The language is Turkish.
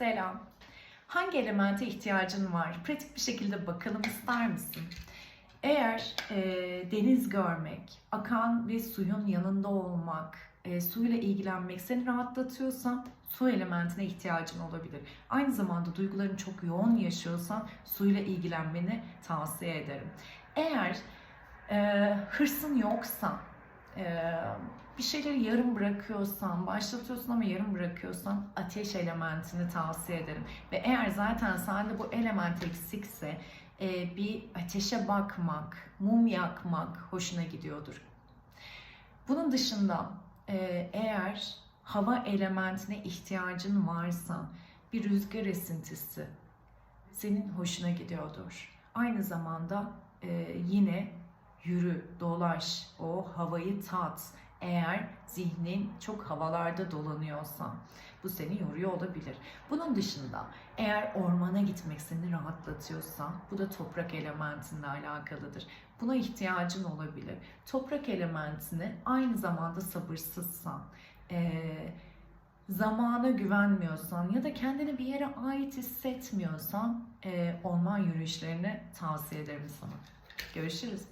Selam. Hangi elemente ihtiyacın var? Pratik bir şekilde bakalım ister misin? Eğer e, deniz görmek, akan ve suyun yanında olmak, e, suyla ilgilenmek seni rahatlatıyorsa su elementine ihtiyacın olabilir. Aynı zamanda duygularını çok yoğun yaşıyorsan suyla ilgilenmeni tavsiye ederim. Eğer e, hırsın yoksa, e, bir şeyleri yarım bırakıyorsan, başlatıyorsun ama yarım bırakıyorsan ateş elementini tavsiye ederim. Ve eğer zaten sende bu element eksikse e, bir ateşe bakmak, mum yakmak hoşuna gidiyordur. Bunun dışında e, eğer hava elementine ihtiyacın varsa bir rüzgar esintisi senin hoşuna gidiyordur. Aynı zamanda e, yine yürü, dolaş, o havayı tat. Eğer zihnin çok havalarda dolanıyorsa bu seni yoruyor olabilir. Bunun dışında eğer ormana gitmek seni rahatlatıyorsa bu da toprak elementiyle alakalıdır. Buna ihtiyacın olabilir. Toprak elementini aynı zamanda sabırsızsan, eee zamana güvenmiyorsan ya da kendini bir yere ait hissetmiyorsan eee orman yürüyüşlerini tavsiye ederim sana. Görüşürüz.